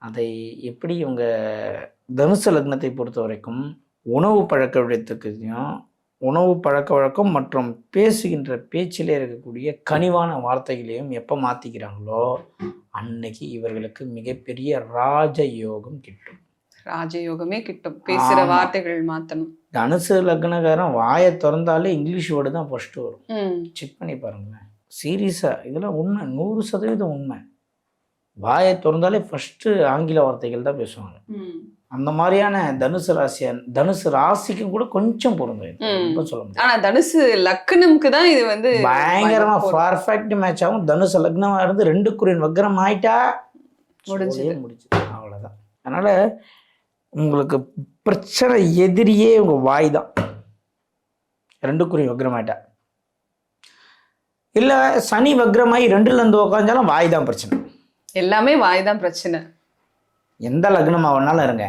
அதை எப்படி இவங்க தனுசு லக்னத்தை பொறுத்த வரைக்கும் உணவு பழக்க வழக்கத்தையும் உணவு பழக்க வழக்கம் மற்றும் பேசுகின்ற பேச்சிலே இருக்கக்கூடிய கனிவான வார்த்தைகளையும் எப்போ மாற்றிக்கிறாங்களோ அன்னைக்கு இவர்களுக்கு மிகப்பெரிய ராஜயோகம் கிட்டும். ராஜயோகமே கிட்டும். ஆமா. வார்த்தைகள் மாத்தணும். தனுசு லக்னக்காரன் வாயை திறந்தாலே இங்கிலீஷ் வேர்டு தான் ஃபஸ்ட்டு வரும். செக் பண்ணி பாருங்களேன். சீரியஸாக இதெல்லாம் உண்மை. நூறு சதவீதம் உண்மை. வாயை திறந்தாலே ஃபஸ்ட்டு ஆங்கில வார்த்தைகள் தான் பேசுவாங்க. அந்த மாதிரியான தனுசு ராசியன் தனுசு ராசிக்கும் கூட கொஞ்சம் பொருந்தும். ரொம்ப சொல்ல முடியாது. ஆனா தனுசு லக்னம்க்கு தான் இது வந்து பயங்கரமா போடும். பர்ஃபெக்ட் மேட்ச் ஆகும். தனுசு லக்னமா இருந்து ரெண்டு குறியன் வக்ரம் ஆயிட்டா முடிஞ்சுது. சோழியே முடிஞ்சுது. அவ்வளவுதான். அதனால உங்களுக்கு பிரச்சனை எதிரியே உங்க வாய் தான். ரெண்டு குறி வக்ரம் ஆயிட்டா. இல்ல சனி வக்ரமாயி ரெண்டுல இருந்து உக்காந்தாலும் வாய் தான் பிரச்சனை. எல்லாமே வாய் தான் பிரச்சனை. எந்த லக்னமா வேணாலும் இருங்க.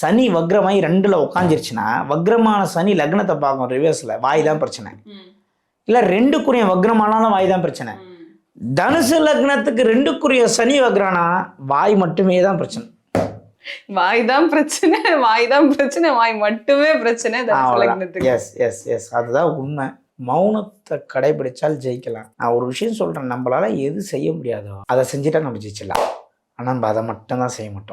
சனி வக்ரமாயி ரெண்டுல உக்காந்துருச்சுன்னா வக்ரமான சனி லக்னத்தை பார்க்கும் ரிவர்ஸ்ல வாய் தான் பிரச்சனை. இல்ல ரெண்டுக்குரிய வக்ரமானாலும் வாய் தான் பிரச்சனை. தனுசு லக்னத்துக்கு ரெண்டுக்குரிய சனி வக்ரானா வாய் மட்டுமே தான் பிரச்சனை. வாய் தான் பிரச்சனை வாய் தான் பிரச்சனை வாய் மட்டுமே பிரச்சனை எஸ் எஸ் எஸ் அதுதான் உண்மை. மௌனத்தை கடைபிடிச்சால் ஜெயிக்கலாம். நான் ஒரு விஷயம் சொல்கிறேன் நம்மளால் எது செய்ய முடியாதோ அதை செஞ்சுட்டா நம்ம ஜெயிச்சிடலாம். ஆனால் நம்ம அதை மட்டும்தான் செய்ய மாட்டோம்.